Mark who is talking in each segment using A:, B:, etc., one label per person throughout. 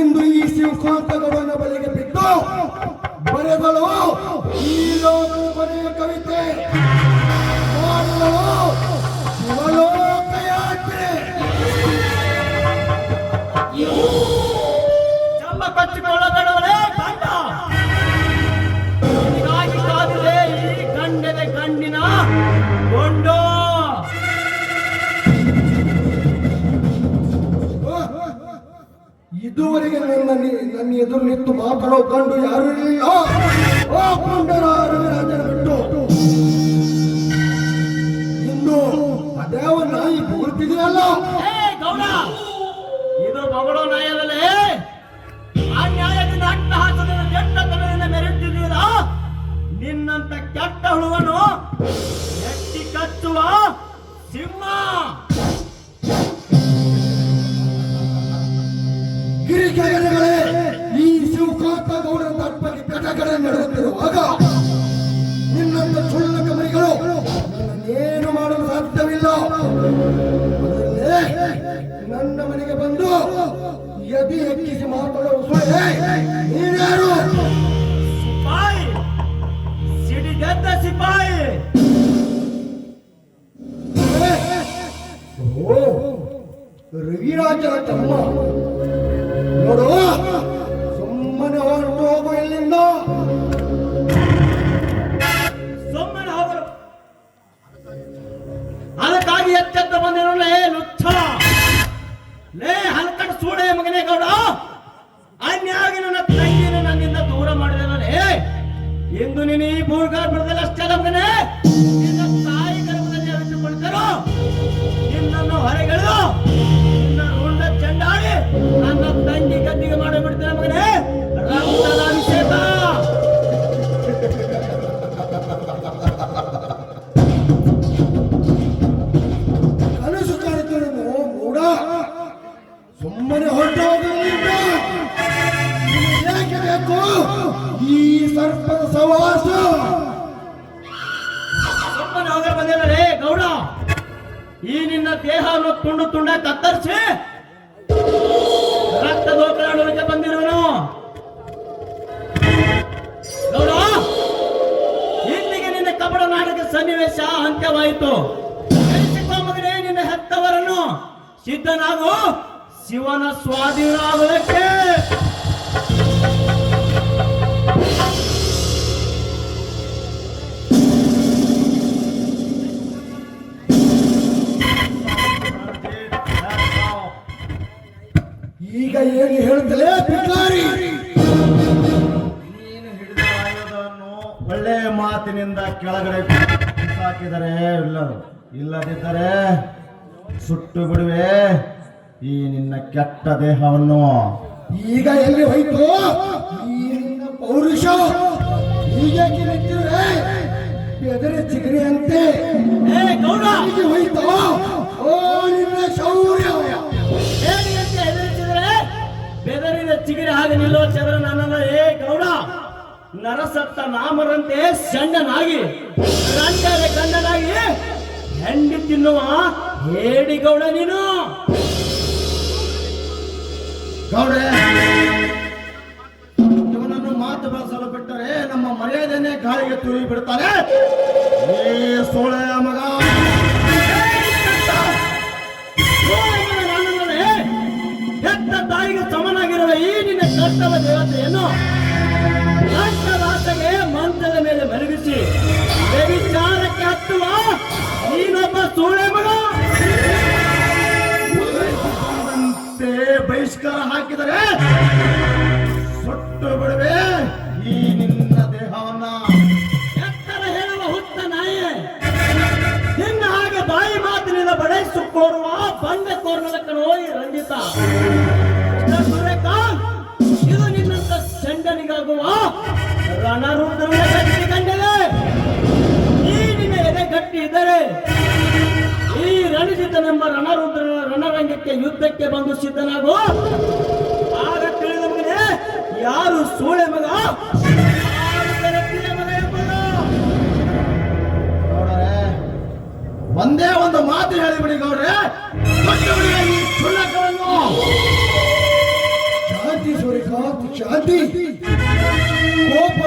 A: ಇಂದು ಈ ಶಿವಕಾಂತಗೌಡನ ಬಳಿಗೆ ಬಿಟ್ಟು ಬರೆದಳು ಈ ಲೋಕದ ಬರೆಯ ಕವಿತೆ. ಇದುವರೆಗೆ ನನ್ನ ನನ್ನ ಎದುರು ನಿಂತು ಮಾತಾಡೋ ಕಂಡು ಯಾರು ಪುಂಡರ ರವಿರಾಜನ ಬಿಟ್ಟು ಇನ್ನು ಅದೇವ ನಾಯಿ
B: ಗೌಡ! ಇದು ಮಗಳೋ ನಾಯದಲ್ಲಿ ಆ ನ್ಯಾಯದಿಂದ ಅಟ್ಟಹಾಸದ ಕೆಟ್ಟತನದಿಂದ ಮೆರೆಯುತ್ತಿದ್ದೀರ? ನಿನ್ನಂತ ಕೆಟ್ಟ ಹುಳುವನು ಎಟ್ಟಿ ಕಚ್ಚುವ
A: ಕಟಕಡೆ ನಡೆಯುತ್ತಿರುವಾಗ ನಿನ್ನಂತ ಸುಳ್ಳ ಕಮರಿಗಳು ಏನು ಮಾಡಲು ಸಾಧ್ಯವಿಲ್ಲ. ನನ್ನ ಮನೆಗೆ ಬಂದು ಎದಿ ಎಕ್ಕಿಸಿ ಮಾತಾಡುವ ಸುಳ್ಳೆ ನೀನ್ಯಾರು?
B: ಸಿಪಾಯಿ ಸಿಡಿಗೆದ್ದ ಸಿಪಾಯಿ.
A: ಓ ರವಿರಾಜನ ತಮ್ಮ
B: ಸೂಡೆ ಮಗನೇ ಗೌಡ. ಅನ್ಯಾಗಿ ನನ್ನ ತಂಗಿನ ನನ್ನಿಂದ ದೂರ ಮಾಡಿದೆನ ಹೇ ಎಂದು ನೀನು ಈ ಭೂಗಾರ್ಭದಲ್ಲಿ ಅಷ್ಟೇ ಮಗನೇ.
A: ಸುಮ್ಮನೆ
B: ಹೋಗಲು ಬಂದಿರಲೇ ಗೌಡ, ಈ ನಿನ್ನ ದೇಹವನ್ನು ತುಂಡು ತುಂಡ ಕತ್ತರಿಸಿ ರಕ್ತ ದೋಕಲಾಡುವುದಕ್ಕೆ ಬಂದಿರುವನು. ಗೌಡ, ಇಲ್ಲಿಗೆ ನಿನ್ನ ಕಬಡ ನಾಟಕ ಸನ್ನಿವೇಶ ಅಂತ್ಯವಾಯಿತು. ಮಗನೇ ನಿನ್ನ ಹೆತ್ತವರನ್ನು ಸಿದ್ಧನಾಗು, ಶಿವನ ಸ್ವಾಧೀನ ಆಗುವುದಕ್ಕೆ.
A: ಏನು ಹೇಳುತ್ತಲೇ ಭಿಕಾರಿ
C: ನೀನು ಹಿಡಿದ ಆಯುಧವನ್ನು ಒಳ್ಳೆ ಮಾತಿನಿಂದ ಕೆಳಗಡೆ ಹಾಕಿದರೆ ಇಲ್ಲ ಇಲ್ಲದಿದ್ದರೆ ಸುಟ್ಟು ಬಿಡುವೆ ಈ ನಿನ್ನ ಕೆಟ್ಟ ದೇಹವನ್ನು.
A: ಈಗ ಎಲ್ಲಿ ಹೋಯ್ತು? ಈ ನಿನ್ನ ಪೌರುಷ? ಹೀಗೆ ಬೆದರೆ ಬೆದರಿ ಚಿಗರಿ ಹಾಗೆ
B: ನಿಲ್ಲುವ ಚಂದ್ರ ನನ್ನ ಏ ಗೌಡ, ನರಸತ್ತ ನಾಮರಂತೆ ಸಣ್ಣನಾಗಿ ಕಂಡರೆ ಕಂಡನಾಗಿ ಹೆಂಡಿ ತಿನ್ನುವ ಹೇಡಿ ಗೌಡ ನೀನು.
C: ಗೌಡ್ರೆ ಇವನನ್ನು ಮಾತು ಬಳಸಲು ಬಿಟ್ಟರೆ ನಮ್ಮ ಮರ್ಯಾದೆನೇ ಗಾಳಿಗೆ ತುಳಿ ಬಿಡ್ತಾರೆ ಏ ಸೋಳೆಯ ಮಗ
B: ಕರ್ತವ ದೇವತೆಯನ್ನು ರಾಷ್ಟ್ರದಾಸಗೆ ಮಂತ್ರದ ಮೇಲೆ ಮಲಗಿಸಿ ವ್ಯವಿಚಾರಕ್ಕೆ ಹತ್ತುವ ನೀನೊಬ್ಬ ಸೂಳೆ ಮಗ
C: ಬಹಿಷ್ಕಾರ ಹಾಕಿದರೆ ಸುಟ್ಟು ಬಿಡುವೆ ಈ ನಿನ್ನ ದೇಹವನ್ನ.
B: ಎತ್ತರ ಹೇಳುವ ಹುತ್ತ ನಾಯೆ, ನಿನ್ನ ಹಾಗೆ ಬಾಯಿ ಮಾತಿನಿಂದ ಬಡೈಸು ಕೋರುವ ಬಂದ ಕೋರ್ನಲಕ್ಕ ನೋಡಿ ರಂಜಿತ. ಅನಾರೋಗ್ಯವನ್ನು ಕಟ್ಟಿಕೊಂಡಲ್ಲ ಈ ನಿನ್ನ ಎದೆ ಕಟ್ಟಿ ಇದ್ದರೆ ಈ ರಣಜಿತ ನಮ್ಮ ರಣರುದ್ರ ರಣರಂಗಕ್ಕೆ ಯುದ್ಧಕ್ಕೆ ಬಂದು ಸಿದ್ಧನಾಗೋ. ಆಗ ತಿಳಿದ ಮಗನೇ, ಯಾರು ಸೂಳೆ ಮಗ?
C: ಒಂದೇ ಒಂದು ಮಾತು ಹೇಳಿಬಿಡಿ ಗೌಡ್ರೆ.
A: ಶಾಂತಿ ಸೂರ್ಯ ಶಾಂತಿ ಕೋಪ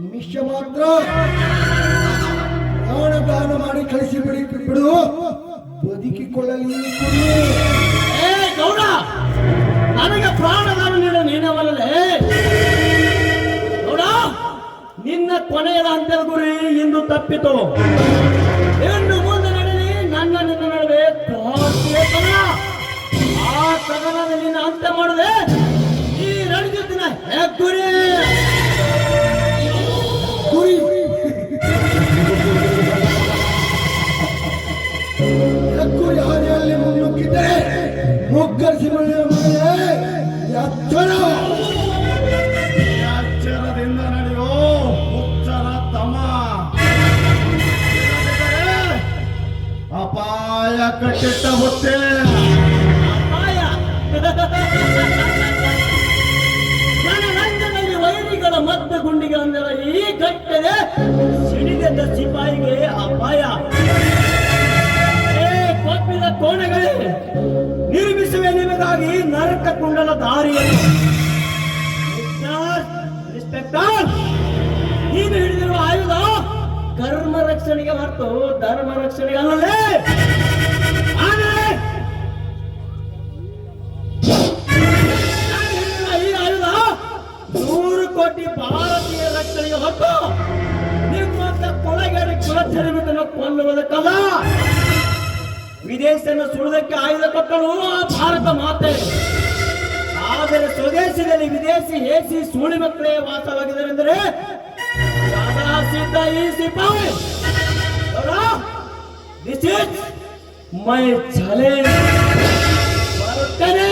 A: ನಿಮಿಷ ಮಾತ್ರ. ಪ್ರಾಣದಾನ ಮಾಡಿ ಕಳಿಸಿ ಬಿಡಿ, ಬಿಡು ಬದುಕಿಕೊಳ್ಳಲಿ
B: ಗೌಡ, ನನಗೆ ಪ್ರಾಣದಾನ ನೀಡ ನೀನವಲ್ಲೇ ಗೌಡ, ನಿನ್ನ ಕೊನೆಯದ ಅಂತ್ಯದ ಗುರಿ ಇಂದು ತಪ್ಪಿತು. ಇನ್ನು ಮುಂದೆ ನಡೆಯಲಿ ನನ್ನ ನಿನ್ನ ನಡುವೆ. ಆ ಕದನದ ನಿನ್ನ ಅಂತ್ಯ ಮಾಡದೆ ಈ ರಣಜಿತ್ತಿನ ಹೆಗ್ಗುರಿ
C: ಕಟ್ಟಿಟ್ಟ
B: ಅಪಾಯ ರಣರಂಗದಲ್ಲಿ ವೈರಿಗಳ ಮದ್ದ ಗುಂಡಿಗೆ ಅಂದರೆ ಈ ಕಟ್ಟದೆ ಸಿಡಿದ ಸಿಪಾಯಿಗೆ ಅಪಾಯ. ಕೊಪ್ಪಿದ ಕೋಣೆಗಳೇ, ನಿರ್ಮಿಸುವೆ ನಿಮಗಾಗಿ ನರಕ ಕುಂಡಲ ಇನ್ಸ್ಪೆಕ್ಟರ್ ನೀನು ಹಿಡಿದಿರುವ ಆಯುಧ ಕರ್ಮ ರಕ್ಷಣೆಗೆ ಹೊರತು ಧರ್ಮ ರಕ್ಷಣೆಗೆ ಅಲ್ಲಲೇ ಕೋಟಿ ಭಾರತೀಯ ರಕ್ಷಣೆಗೆ ಹೊತ್ತು ನಿಮ್ಮಂತ ಕೊಳಗೇರಿ ಕುಲಚರಿಮಿತನ ಕೊಲ್ಲುವುದಕ್ಕಲ್ಲ ವಿದೇಶನ ಸುಡುವುದಕ್ಕೆ ಆಯುಧ ಕೊಟ್ಟಳು ಆ ಭಾರತ ಮಾತೆ. ಆದರೆ ಸ್ವದೇಶದಲ್ಲಿ ವಿದೇಶಿ ಏಸಿ ಸೂಳಿ ಮಕ್ಕಳೇ ವಾಸವಾಗಿದ್ದಾರೆಂದರೆ ಈ ಸಿಪಾಯಿ. ದಿಸ್ ಇಸ್ ಮೈ ಚಾಲೆಂಜ್ ಬರುತ್ತೇನೆ.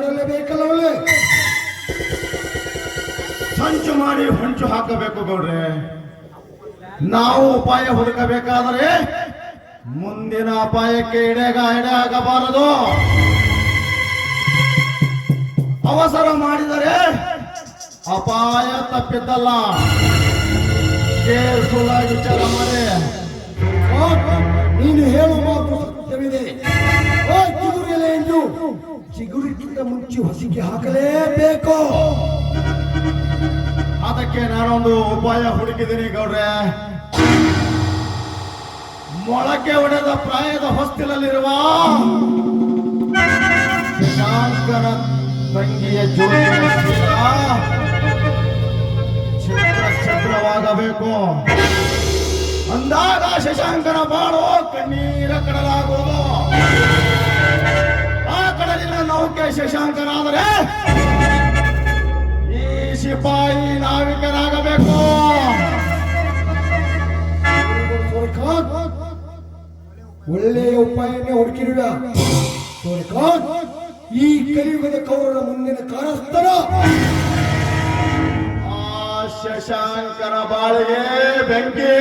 A: ಮಾಡಲೇಬೇಕಲ್ಲ ಒಳ್ಳೆ
C: ಸಂಚು ಮಾಡಿ ಹೊಂಚು ಹಾಕಬೇಕು ಗೌಡ್ರೆ. ನಾವು ಉಪಾಯ ಹುಡುಕಬೇಕಾದರೆ ಮುಂದಿನ ಅಪಾಯಕ್ಕೆ ಎಡೆಗ ಎಡೆ ಆಗಬಾರದು ಅವಸರ ಮಾಡಿದರೆ ಅಪಾಯ ತಪ್ಪಿದ್ದಲ್ಲ. ಕೇರ್ಫುಲ್ ಆಗಿ ವಿಚಾರ ಮಾಡಿ.
A: ನೀನು ಹೇಳುವ ಮಾತು ಸತ್ಯವಿದೆ. ಎಂದು ಚಿಗುರಿಕ್ಕಿಂತ ಮುಂಚೆ ಹೊಸಿಗೆ ಹಾಕಲೇಬೇಕು.
C: ಅದಕ್ಕೆ ನಾನೊಂದು ಉಪಾಯ ಹುಡುಕಿದ್ದೀನಿ ಗೌಡ್ರೆ. ಮೊಳಕೆ ಹೊಡೆದ ಪ್ರಾಯದ ಹೊಸ್ತಿಲಲ್ಲಿರುವ ಶಶಾಂಕನ ತಂಗಿಯ ಜೋಡಿ ಅಂದಾಗ ಶಶಾಂಕರ ಬಾಳು ಕಣ್ಣೀರ ಕಡಲಾಗುವುದು. ಕಡಲಿನ ಶಶಾಂಕರಾದರೆ ಈ ಸಿಪಾಯಿ
A: ನಾವಿಕರಾಗಬೇಕು. ಒಳ್ಳೆಯ ಉಪಾಯನೇ ಸೂರ್ಯಕಾಂತ್ ಈ ಕಲಿಯುಗದ ಕೌರರ ಮುಂದಿನ ಕಾರಸ್ಥರ
C: ಆ ಶಶಾಂಕರ ಬಾಳಿಗೆ ಬೆಂಕಿ.